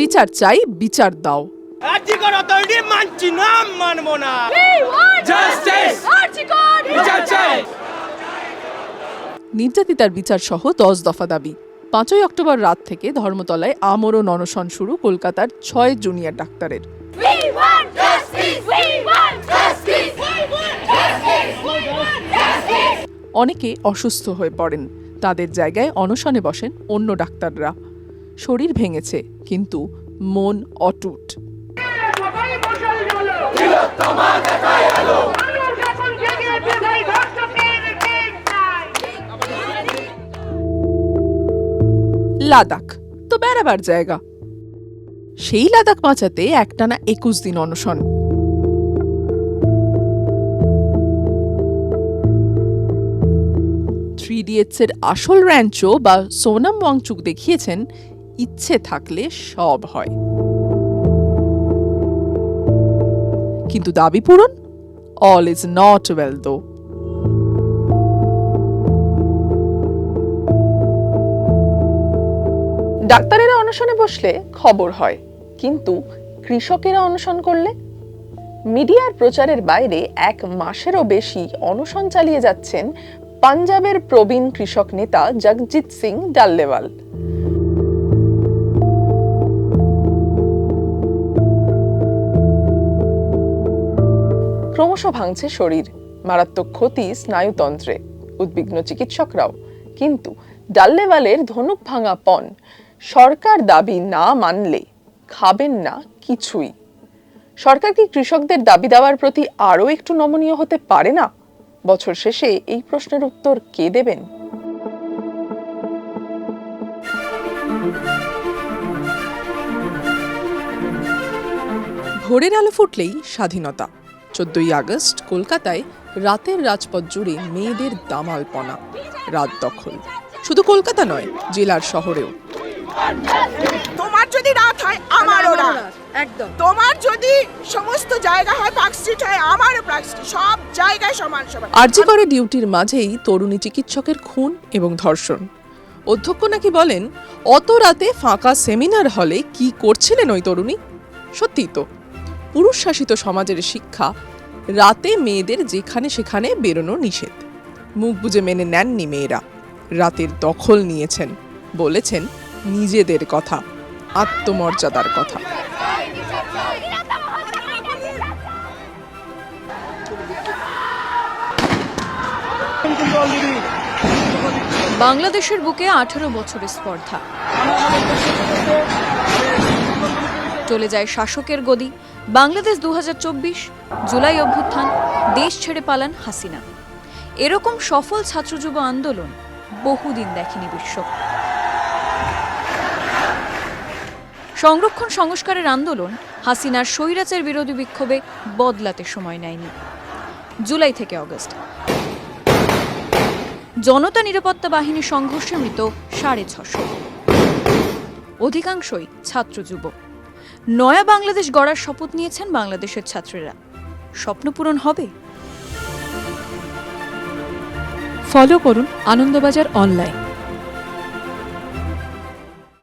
বিচার চাই বিচার দাও। মানছি না মানবো না। জাস্টিস বিচার চাই। নির্যাতিতার বিচার সহ দশ দফা দাবি। পাঁচই অক্টোবর রাত থেকে ধর্মতলায় আমরণ অনশন শুরু কলকাতার ছয় জুনিয়র ডাক্তারের। We want justice! We want justice! We want justice! We want justice! অনেকে অসুস্থ হয়ে পড়েন। তাদের জায়গায় অনশনে বসেন অন্য ডাক্তাররা। শরীর ভেঙেছে, কিন্তু মন অটুট। লাদাখ, তো বেড়াবার জায়গা। সেই লাদাখ বাঁচাতে একটানা একুশ দিন অনশন। থ্রি এর আসল র্যাঞ্চো বা সোনাম ওয়াংচুক দেখিয়েছেন ইচ্ছে থাকলে সব হয়। কিন্তু দাবি পূরণ? অল ইজ নট ওয়েল দো ডাক্তারেরা অনশনে বসলে খবর হয়, কিন্তু কৃষকেরা অনশন করলে? মিডিয়ার প্রচারের বাইরে এক মাসেরও বেশি অনশন চালিয়ে যাচ্ছেন পাঞ্জাবের প্রবীণ কৃষক নেতা জগজিৎ সিং ডাল্লেওয়াল। ক্রমশ ভাঙছে শরীর। মারাত্মক ক্ষতি স্নায়ুতন্ত্রে। উদ্বিগ্ন চিকিৎসকরাও। কিন্তু ডাল্লেওয়ালের ধনুক ভাঙা পণ সরকার দাবি না মানলে খাবেন না কিছুই। সরকার কি কৃষকদের দাবি দেওয়ার প্রতি আরও একটু নমনীয় হতে পারে না? বছর শেষে এই প্রশ্নের উত্তর কে দেবেন? ভোরের আলো ফুটলেই স্বাধীনতা। চোদ্দই আগস্ট কলকাতায় রাতের রাজপথ জুড়ে মেয়েদের দামালপনা রাত দখল। শুধু কলকাতা নয় জেলার শহরেও। তোমার যদি রাত হয় আমারও রাত। একদম। তোমার যদি সমস্ত জায়গা হয় পার্ক স্ট্রিট হয় আমারও পার্ক স্ট্রিট সব জায়গায় সমান সমান। আরজি করে ডিউটির মাঝেই তরুণী চিকিৎসকের খুন এবং ধর্ষণ। অধ্যক্ষ নাকি বলেন অত রাতে ফাঁকা সেমিনার হলে কি করছিলেন ওই তরুণী? সত্যিই তো। পুরুষ শাসিত সমাজের শিক্ষা, রাতে মেয়েদের যেখানে সেখানে বেরোনো নিষেধ। মুখ বুজে মেনে নেননি মেয়েরা। রাতের দখল নিয়েছেন, বলেছেন নিজেদের কথা, আত্মমর্যাদার কথা। বাংলাদেশের বুকে আঠারো বছরের স্পর্ধা। চলে যায় শাসকের গদি। বাংলাদেশ দু হাজার চব্বিশ জুলাই অভ্যুত্থান, দেশ ছেড়ে পালান হাসিনা। এরকম সফল ছাত্রযুব আন্দোলন বহুদিন দেখেনি বিশ্ব। সংরক্ষণ সংস্কারের আন্দোলন হাসিনার স্বৈরাচার বিরোধী বিক্ষোভে বদলাতে সময় নেয়নি। জুলাই থেকে অগস্ট। জনতা নিরাপত্তা বাহিনী সংঘর্ষে মৃত সাড়ে ছশো। অধিকাংশই ছাত্র যুব নয়া বাংলাদেশ গড়ার শপথ নিয়েছেন বাংলাদেশের ছাত্রীরা। স্বপ্ন পূরণ হবে? ফলো করুন আনন্দবাজার অনলাইন